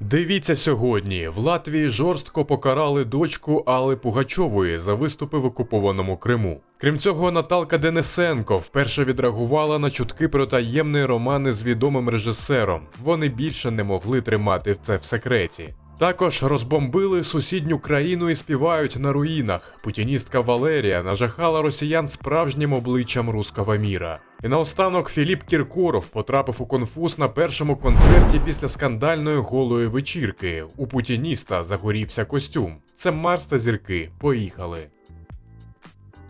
Дивіться сьогодні. В Латвії жорстко покарали дочку Али Пугачової за виступи в окупованому Криму. Крім цього, Наталка Денисенко вперше відреагувала на чутки про таємні романи з відомим режисером. Вони більше не могли тримати це в секреті. Також розбомбили сусідню країну і співають на руїнах. Путіністка Валерія нажахала росіян справжнім обличчям руского міра. І наостанок Філіп Кіркоров потрапив у конфуз на першому концерті після скандальної голої вечірки. У путініста загорівся костюм. Це Марс та зірки. Поїхали.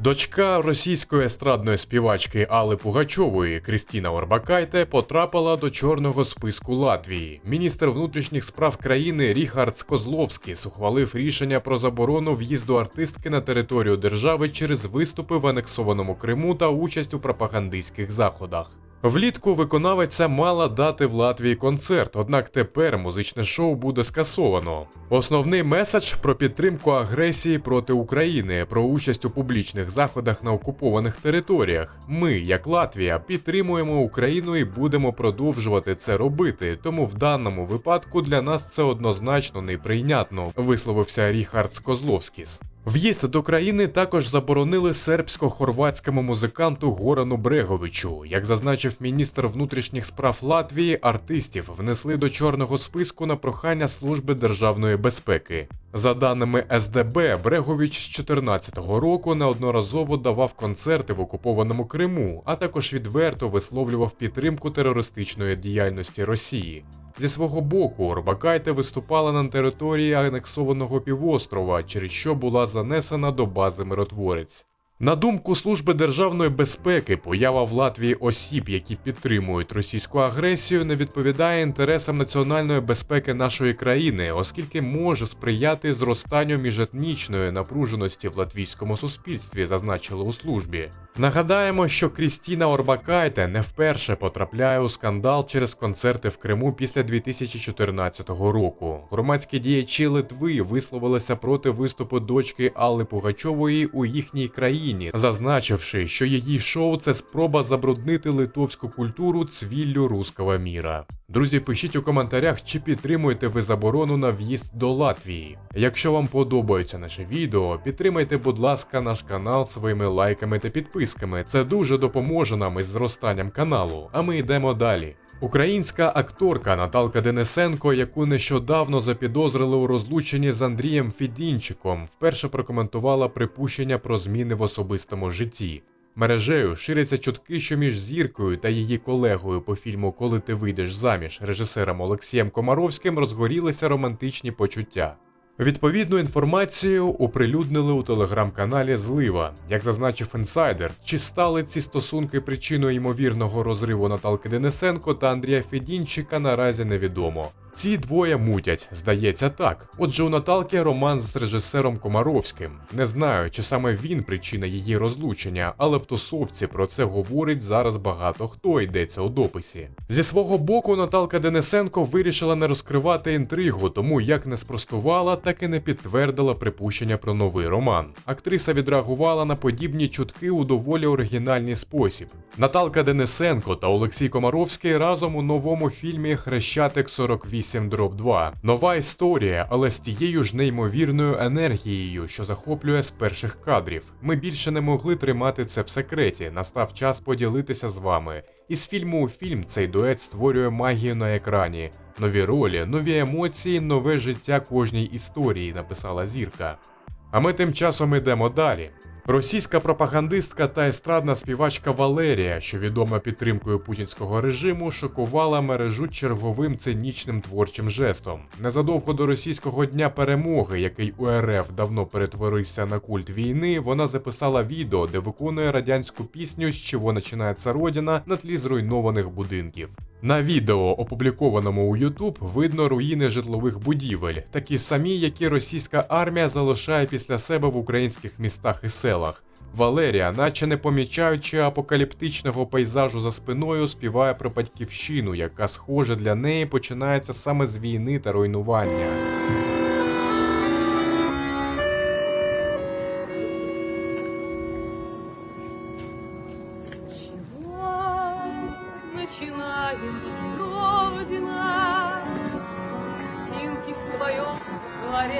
Дочка російської естрадної співачки Али Пугачової Крістіна Орбакайте потрапила до чорного списку Латвії. Міністр внутрішніх справ країни Ріхард Козловський ухвалив рішення про заборону в'їзду артистки на територію держави через виступи в анексованому Криму та участь у пропагандистських заходах. Влітку виконавиця мала дати в Латвії концерт, однак тепер музичне шоу буде скасовано. Основний меседж про підтримку агресії проти України, про участь у публічних заходах на окупованих територіях. Ми, як Латвія, підтримуємо Україну і будемо продовжувати це робити. Тому в даному випадку для нас це однозначно неприйнятно, висловився Ріхардс Козловськіс. В'їзд до країни також заборонили сербсько-хорватському музиканту Горану Бреговичу. Як зазначив міністр внутрішніх справ Латвії, артистів внесли до чорного списку на прохання служби державної безпеки. За даними СДБ, Брегович з 2014 року неодноразово давав концерти в окупованому Криму, а також відверто висловлював підтримку терористичної діяльності Росії. Зі свого боку, Орбакайте виступала на території анексованого півострова, через що була занесена до бази миротворець. На думку Служби державної безпеки, поява в Латвії осіб, які підтримують російську агресію, не відповідає інтересам національної безпеки нашої країни, оскільки може сприяти зростанню міжетнічної напруженості в латвійському суспільстві, зазначили у службі. Нагадаємо, що Крістіна Орбакайте не вперше потрапляє у скандал через концерти в Криму після 2014 року. Громадські діячі Литви висловилися проти виступу дочки Алли Пугачової у їхній країні, зазначивши, що її шоу це спроба забруднити литовську культуру цвіллю руського міра. Друзі, пишіть у коментарях, чи підтримуєте ви заборону на в'їзд до Латвії. Якщо вам подобається наше відео, підтримайте, будь ласка, наш канал своїми лайками та підписками. Це дуже допоможе нам із зростанням каналу. А ми йдемо далі. Українська акторка Наталка Денисенко, яку нещодавно запідозрили у розлученні з Андрієм Фідінчиком, вперше прокоментувала припущення про зміни в особистому житті. Мережею ширяться чутки, що між зіркою та її колегою по фільму Коли ти вийдеш заміж режисером Олексієм Комаровським розгорілися романтичні почуття. Відповідну інформацію оприлюднили у телеграм-каналі Злива. Як зазначив інсайдер, чи стали ці стосунки причиною ймовірного розриву Наталки Денисенко та Андрія Федінчика наразі невідомо. Ці двоє мутять, здається так. Отже, у Наталки роман з режисером Комаровським. Не знаю, чи саме він причина її розлучення, але в тусовці про це говорить зараз багато хто йдеться у дописі. Зі свого боку, Наталка Денисенко вирішила не розкривати інтригу, тому як не спростувала, так і не підтвердила припущення про новий роман. Актриса відреагувала на подібні чутки у доволі оригінальний спосіб. Наталка Денисенко та Олексій Комаровський разом у новому фільмі Хрещатик 48 дроб 2. Нова історія, але з тією ж неймовірною енергією, що захоплює з перших кадрів. Ми більше не могли тримати це в секреті. Настав час поділитися з вами. Із фільму у фільм цей дует створює магію на екрані. Нові ролі, нові емоції, нове життя кожній історії, написала зірка. А ми тим часом йдемо далі. Російська пропагандистка та естрадна співачка Валерія, що відома підтримкою путінського режиму, шокувала мережу черговим цинічним творчим жестом. Незадовго до російського дня перемоги, який у РФ давно перетворився на культ війни, вона записала відео, де виконує радянську пісню «З чого починається родина на тлі зруйнованих будинків. На відео, опублікованому у YouTube, видно руїни житлових будівель, такі самі, які російська армія залишає після себе в українських містах і селах. Валерія, наче не помічаючи апокаліптичного пейзажу за спиною, співає про батьківщину, яка, схоже, для неї починається саме з війни та руйнування.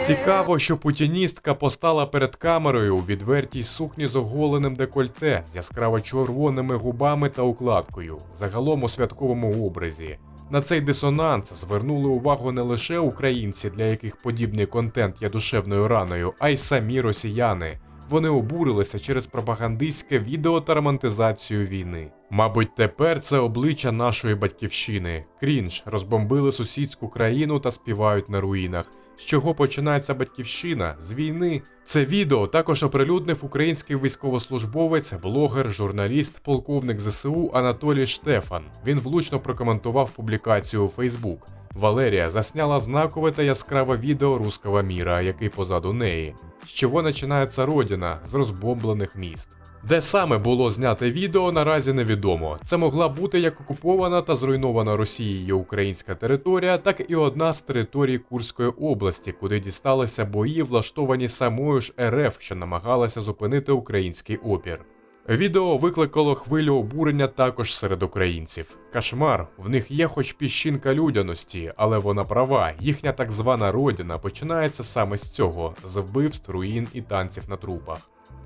Цікаво, що путіністка постала перед камерою у відвертій сукні з оголеним декольте, з яскраво червоними губами та укладкою, загалом у святковому образі. На цей дисонанс звернули увагу не лише українці, для яких подібний контент є душевною раною, а й самі росіяни. Вони обурилися через пропагандистське відео та романтизацію війни. Мабуть, тепер це обличчя нашої батьківщини. Крінж розбомбили сусідську країну та співають на руїнах. З чого починається батьківщина? З війни. Це відео також оприлюднив український військовослужбовець, блогер, журналіст, полковник ЗСУ Анатолій Штефан. Він влучно прокоментував публікацію у Фейсбук. Валерія засняла знакове та яскраве відео руского міра, який позаду неї. З чого починається родина з розбомблених міст. Де саме було зняте відео, наразі невідомо. Це могла бути як окупована та зруйнована Росією українська територія, так і одна з територій Курської області, куди дісталися бої, влаштовані самою ж РФ, що намагалася зупинити український опір. Відео викликало хвилю обурення також серед українців. Кошмар, в них є хоч піщинка людяності, але вона права. Їхня так звана родина починається саме з цього: з вбивств, руїн і танців на трупах.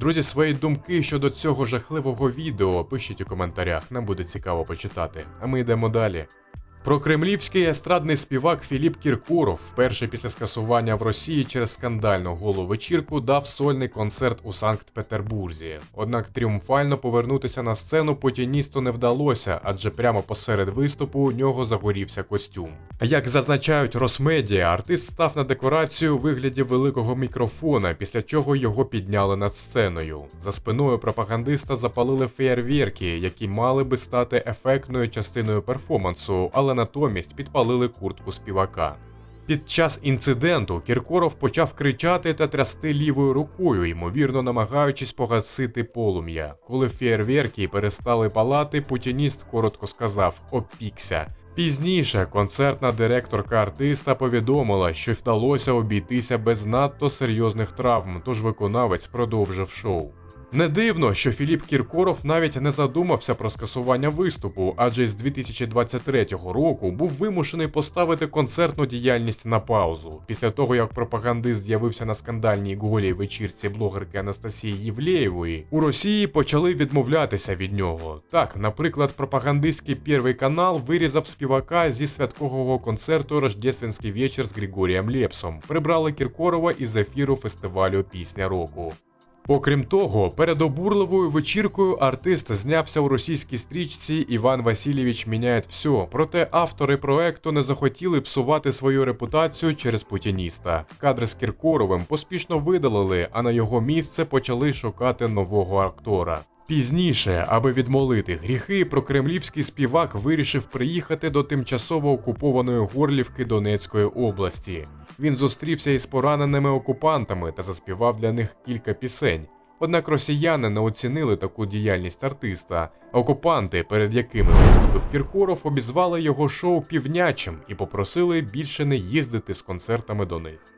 Друзі, свої думки щодо цього жахливого відео пишіть у коментарях, нам буде цікаво почитати. А ми йдемо далі. Прокремлівський естрадний співак Філіп Кіркоров вперше після скасування в Росії через скандальну голу вечірку дав сольний концерт у Санкт-Петербурзі. Однак тріумфально повернутися на сцену путіністу не вдалося, адже прямо посеред виступу у нього загорівся костюм. Як зазначають Росмедіа, артист став на декорацію у вигляді великого мікрофона, після чого його підняли над сценою. За спиною пропагандиста запалили феєрверки, які мали би стати ефектною частиною перформансу, але натомість підпалили куртку співака. Під час інциденту Кіркоров почав кричати та трясти лівою рукою, ймовірно намагаючись погасити полум'я. Коли фєєрверки перестали палати, путініст коротко сказав опікся. Пізніше концертна директорка артиста повідомила, що вдалося обійтися без надто серйозних травм, тож виконавець продовжив шоу. Не дивно, що Філіп Кіркоров навіть не задумався про скасування виступу, адже з 2023 року був вимушений поставити концертну діяльність на паузу. Після того, як пропагандист з'явився на скандальній голій вечірці блогерки Анастасії Євлеєвої, у Росії почали відмовлятися від нього. Так, наприклад, пропагандистський Первий канал вирізав співака зі святкового концерту Рождественський вечір з Григорієм Лепсом. Прибрали Кіркорова із ефіру фестивалю Пісня року. Окрім того, перед обурливою вечіркою артист знявся у російській стрічці Іван Васильєвич міняє все, проте автори проекту не захотіли псувати свою репутацію через путініста. Кадри з Кіркоровим поспішно видалили, а на його місце почали шукати нового актора. Пізніше, аби відмолити гріхи, прокремлівський співак вирішив приїхати до тимчасово окупованої Горлівки Донецької області. Він зустрівся із пораненими окупантами та заспівав для них кілька пісень. Однак росіяни не оцінили таку діяльність артиста. Окупанти, перед якими виступив Кіркоров, обізвали його шоу півнячим і попросили більше не їздити з концертами до них.